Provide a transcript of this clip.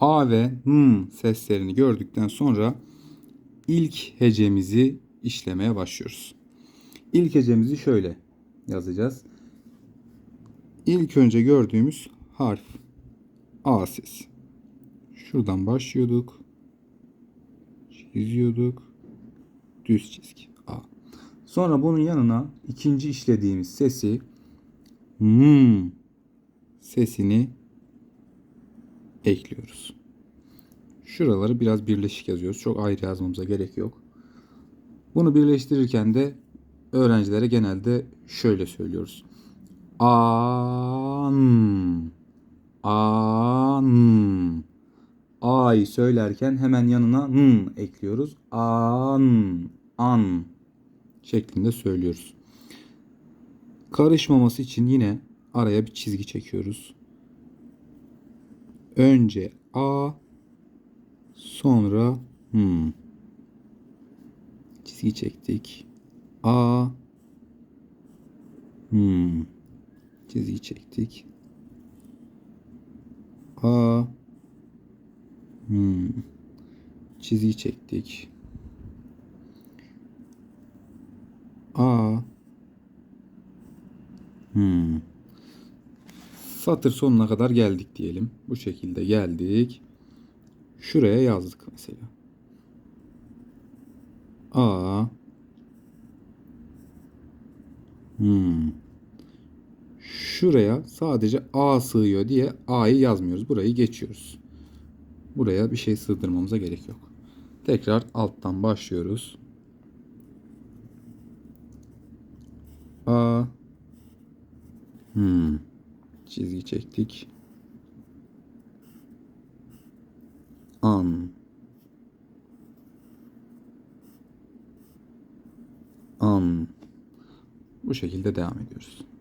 A ve M seslerini gördükten sonra ilk hecemizi işlemeye başlıyoruz. İlk hecemizi şöyle yazacağız. İlk önce gördüğümüz harf A sesi. Şuradan başlıyorduk. Çiziyorduk. Düz çizgi A. Sonra bunun yanına ikinci işlediğimiz sesi M sesini ekliyoruz. Şuraları biraz birleşik yazıyoruz. Çok ayrı yazmamıza gerek yok. Bunu birleştirirken de öğrencilere genelde şöyle söylüyoruz. An an A'yı söylerken hemen yanına n ekliyoruz. An an şeklinde söylüyoruz. Karışmaması için yine araya bir çizgi çekiyoruz. Önce A sonra hmm. Çizgi çektik. A hmm. Çizgi çektik. A hmm. Çizgi çektik. A hmm. Satır sonuna kadar geldik diyelim. Bu şekilde geldik. Şuraya yazdık mesela. A hmm. Şuraya sadece A sığıyor diye A'yı yazmıyoruz. Burayı geçiyoruz. Buraya bir şey sığdırmamıza gerek yok. Tekrar alttan başlıyoruz. A hmm. Çizgi çektik. An An Bu şekilde devam ediyoruz.